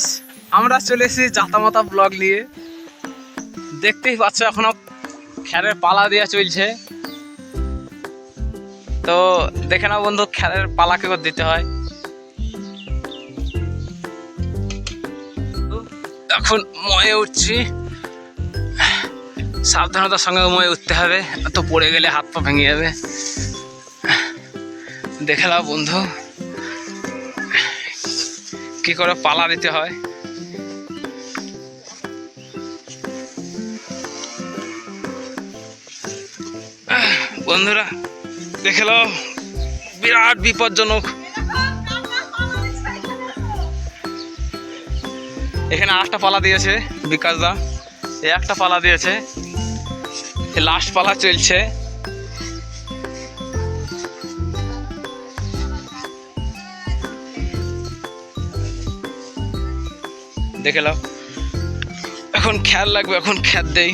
Guys আমরা চলে এসেছি জাতামাতা ব্লগ নিয়ে। দেখতেই পাচ্ছ এখনও খ্যারের পালা দেওয়া চলছে। তো দেখে নাও বন্ধু খ্যারের পালা কে করে দিতে হয়। এখন ময়ে উঠছি। সাবধানতার সঙ্গে ময়ে উঠতে হবে তো পড়ে গেলে হাত পা ভেঙে যাবে। দেখে নাও বন্ধু। কি করে পালা দিতে হয়? বন্ধুরা, দেখে নাও, বিরাট বিপজ্জনক। এখানে আটটা পালা দিয়েছে বিকাশ দা একটা পালা দিয়েছে লাস্ট পালা চলছে। দেখে নাও। এখন খেয়াল লাগবে এখন খ্যাত দেই।